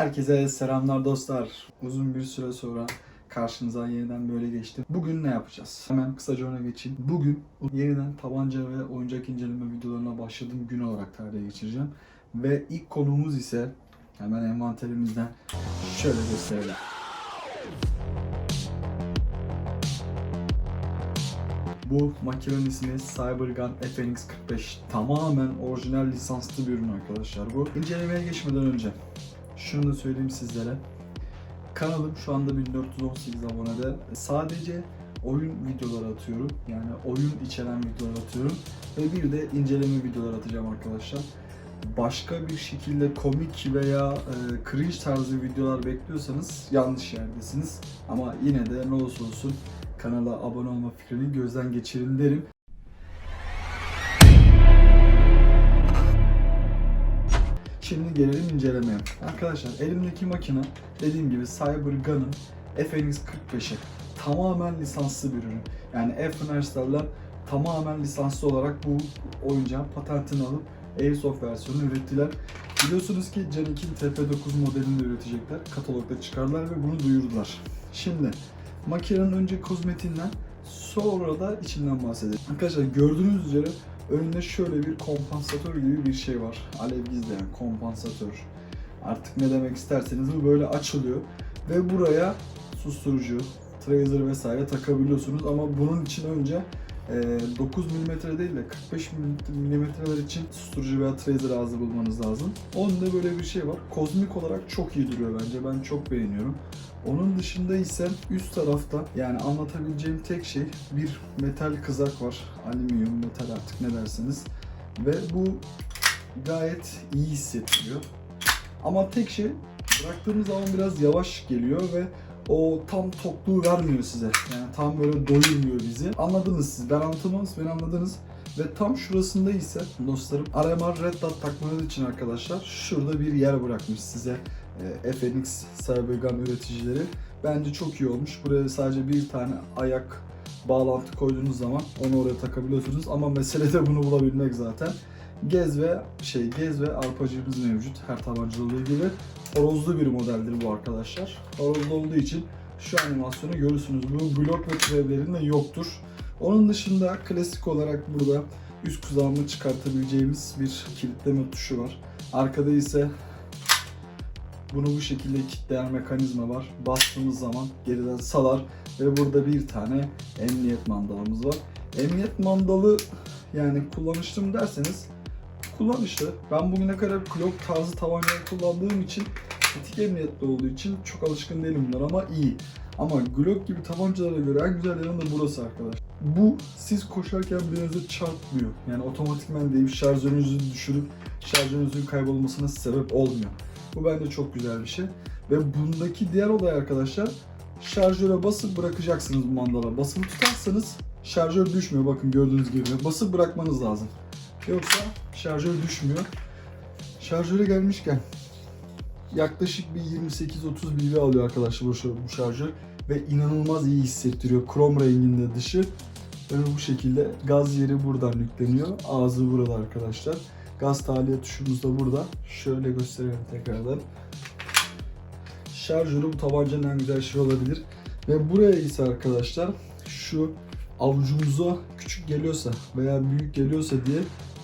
Herkese selamlar dostlar. Uzun bir süre sonra karşınıza yeniden böyle geçtim. Bugün ne yapacağız? Hemen kısaca ona geçeyim. Bugün yeniden tabanca ve oyuncak inceleme videolarına başladığım gün olarak tarihe geçireceğim. Ve ilk konuğumuz ise hemen envanterimizden şöyle gösterelim. Bu makinenin ismi Cybergun FNX 45. Tamamen orijinal lisanslı bir ürün arkadaşlar bu. İncelemeye geçmeden önce şunu da söyleyeyim sizlere. Kanalım şu anda 1418 abonede. Sadece oyun videoları atıyorum. Yani oyun içeren videolar atıyorum. Ve bir de inceleme videoları atacağım arkadaşlar. Başka bir şekilde komik veya e, cringe tarzı videolar bekliyorsanız yanlış yerdesiniz. Ama yine de ne olursa olsun kanala abone olma fikrini gözden geçirin derim. Şimdi gelelim incelemeye. Arkadaşlar elimdeki makine dediğim gibi Cybergun'ın FNX 45'i. Tamamen lisanslı bir ürün. Yani F-Universal'lar tamamen lisanslı olarak bu oyuncağın patentini alıp Airsoft versiyonunu ürettiler. Biliyorsunuz ki Gen 2 TP9 modelini de üretecekler. Katalogda çıkardılar ve bunu duyurdular. Şimdi makinenin önce kozmetiğinden sonra da içinden bahsedelim. Arkadaşlar gördüğünüz üzere önünde şöyle bir kompansatör gibi bir şey var. Alev gizleyen kompansatör. Artık ne demek isterseniz bu böyle açılıyor ve buraya susturucu, tracer vesaire takabiliyorsunuz ama bunun için önce 9 mm değil de 45 mm'ler için susturucu veya tracer ağzı bulmanız lazım. Onda böyle bir şey var. Kozmik olarak çok iyi duruyor bence. Ben çok beğeniyorum. Onun dışında ise üst tarafta yani anlatabileceğim tek şey bir metal kızak var. Alüminyum, metal artık ne derseniz. Ve bu gayet iyi hissettiriyor. Ama tek şey bıraktığımız zaman biraz yavaş geliyor ve o tam tokluğu vermiyor size. Yani tam böyle doyurmuyor bizi. Anladınız siz. Ben anlatamam, beni anladınız. Ve tam şurasında ise dostlarım RMR Red Dot takmanız için arkadaşlar şurada bir yer bırakmış size e, FNX Cybergun üreticileri. Bence çok iyi olmuş. Buraya sadece bir tane ayak bağlantı koyduğunuz zaman onu oraya takabiliyorsunuz. Ama mesele de bunu bulabilmek zaten. Gez ve şey gez ve arpacığımız mevcut her tabancada olduğu gibi. Horozlu bir modeldir bu arkadaşlar. Horozlu olduğu için şu animasyonu görürsünüz. Bu blok ve türevlerinde yoktur. Onun dışında klasik olarak burada üst kuzağını çıkartabileceğimiz bir kilitleme tuşu var. Arkada ise bunu bu şekilde kilitleyen mekanizma var. Bastığımız zaman geriden salar ve burada bir tane emniyet mandalımız var. Emniyet mandalı yani kullanışlı mı derseniz kullanışlı. Ben bugüne kadar Glock tarzı tabancaları kullandığım için tetik emniyetli olduğu için çok alışkın değilim bunlar ama iyi. Ama Glock gibi tabancalara göre en güzel yanı da burası arkadaş. Bu siz koşarken birinize çarpmıyor. Yani otomatikman değil şarjörünüzü düşürüp şarjörünüzün kaybolmasına sebep olmuyor. Bu bence çok güzel bir şey. Ve bundaki diğer olay arkadaşlar şarjöre basıp bırakacaksınız bu mandala. Basılı tutarsanız şarjör düşmüyor bakın gördüğünüz gibi. Basıp bırakmanız lazım. Yoksa şarjör düşmüyor. Şarjöre gelmişken yaklaşık bir 28-30 BB alıyor arkadaşlar bu şar- bu şarjör ve inanılmaz iyi hissettiriyor. Krom renginde dışı ve bu şekilde gaz yeri buradan yükleniyor. Ağzı burada arkadaşlar. Gaz tahliye tuşumuz da burada. Şöyle gösterelim tekrardan. Şarjörü bu tabancanın en güzel şey olabilir. Ve buraya ise arkadaşlar şu avucumuza küçük geliyorsa veya büyük geliyorsa diye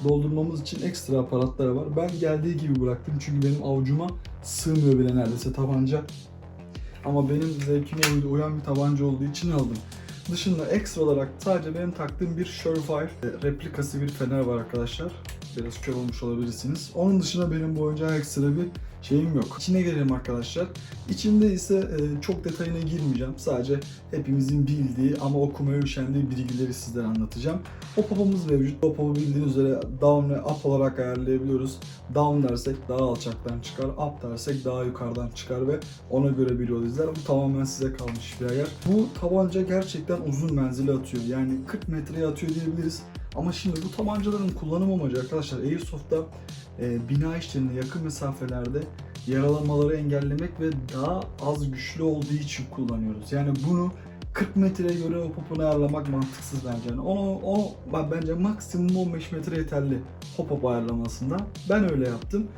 doldurmamız için ekstra aparatlar var. Ben geldiği gibi bıraktım çünkü benim avucuma sığmıyor bile neredeyse tabanca. Ama benim zevkime uyan bir tabanca olduğu için aldım. Dışında ekstra olarak sadece benim taktığım bir Surefire e, replikası bir fener var arkadaşlar. Biraz kör olmuş olabilirsiniz. Onun dışında benim bu oyuncağa ekstra bir şeyim yok. İçine gelelim arkadaşlar. İçinde ise e, çok detayına girmeyeceğim. Sadece hepimizin bildiği ama okumaya üşendiği bilgileri sizlere anlatacağım. O popomuz mevcut. O popu bildiğiniz üzere down ve up olarak ayarlayabiliyoruz. Down dersek daha alçaktan çıkar, up dersek daha yukarıdan çıkar ve ona göre bir yol izler. Bu tamamen size kalmış bir ayar. Bu tabanca gerçekten uzun menzili atıyor. Yani 40 metreye atıyor diyebiliriz. Ama şimdi bu tabancaların kullanım amacı arkadaşlar Airsoft'ta e, bina işlerinde yakın mesafelerde yaralanmaları engellemek ve daha az güçlü olduğu için kullanıyoruz. Yani bunu 40 metreye göre o popunu ayarlamak mantıksız bence. Yani onu, onu ben- bence maksimum 15 metre yeterli hop hop ayarlamasında. Ben öyle yaptım.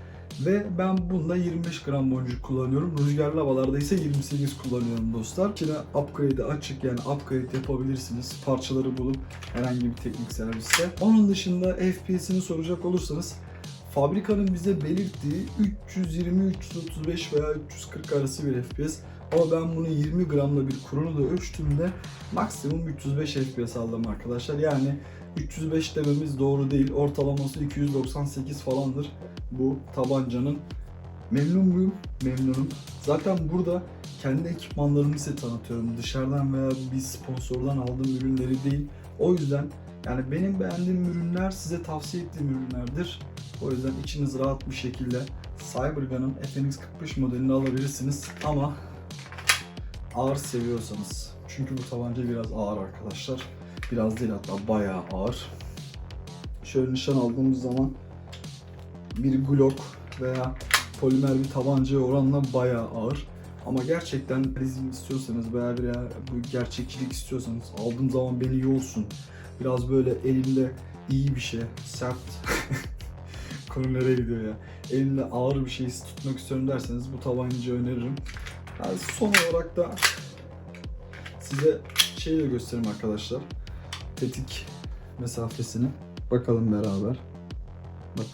Ve ben bunda 25 gram boncuk kullanıyorum. Rüzgarlı havalarda ise 28 kullanıyorum dostlar. İçine upgrade'i açık yani upgrade yapabilirsiniz. Parçaları bulup herhangi bir teknik serviste. Onun dışında FPS'ini soracak olursanız fabrikanın bize belirttiği 320, 335 veya 340 arası bir FPS. Ama ben bunu 20 gramla bir kurunu da ölçtüğümde maksimum 305 FPS aldım arkadaşlar. Yani 305 dememiz doğru değil. Ortalaması 298 falandır bu tabancanın. Memnun muyum? Memnunum. Zaten burada kendi ekipmanlarımı size tanıtıyorum. Dışarıdan veya bir sponsordan aldığım ürünleri değil. O yüzden yani benim beğendiğim ürünler size tavsiye ettiğim ürünlerdir. O yüzden içiniz rahat bir şekilde Cybergun'ın FNX 45 modelini alabilirsiniz ama ağır seviyorsanız. Çünkü bu tabanca biraz ağır arkadaşlar. Biraz değil hatta bayağı ağır. Şöyle nişan aldığımız zaman bir Glock veya polimer bir tabancaya oranla bayağı ağır. Ama gerçekten realizm istiyorsanız veya bir bu gerçekçilik istiyorsanız aldığım zaman beni yorsun. Biraz böyle elimde iyi bir şey, sert. Konu nereye gidiyor ya? Elimde ağır bir şey tutmak istiyorum derseniz bu tabancayı öneririm. Yani son olarak da size şeyi de göstereyim arkadaşlar. Tetik mesafesini. Bakalım beraber. Bak.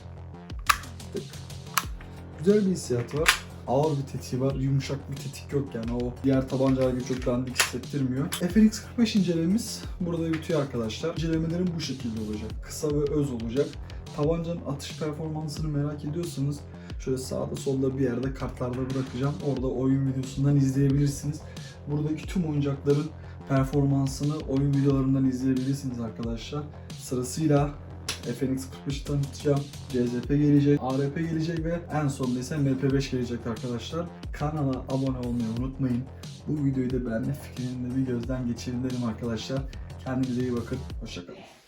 Güzel bir hissiyat var. Ağır bir tetiği var. Yumuşak bir tetik yok yani. O diğer tabancalar gibi çok dandik hissettirmiyor. FNX 45 incelememiz burada bitiyor arkadaşlar. İncelemelerim bu şekilde olacak. Kısa ve öz olacak. Tabancanın atış performansını merak ediyorsanız şöyle sağda solda bir yerde kartlarda bırakacağım. Orada oyun videosundan izleyebilirsiniz. Buradaki tüm oyuncakların performansını oyun videolarından izleyebilirsiniz arkadaşlar. Sırasıyla FNX 45 tanıtacağım. CZP gelecek, ARP gelecek ve en sonunda ise MP5 gelecek arkadaşlar. Kanala abone olmayı unutmayın. Bu videoyu da beğenme fikrini de bir gözden geçirin derim arkadaşlar. Kendinize iyi bakın. Hoşçakalın.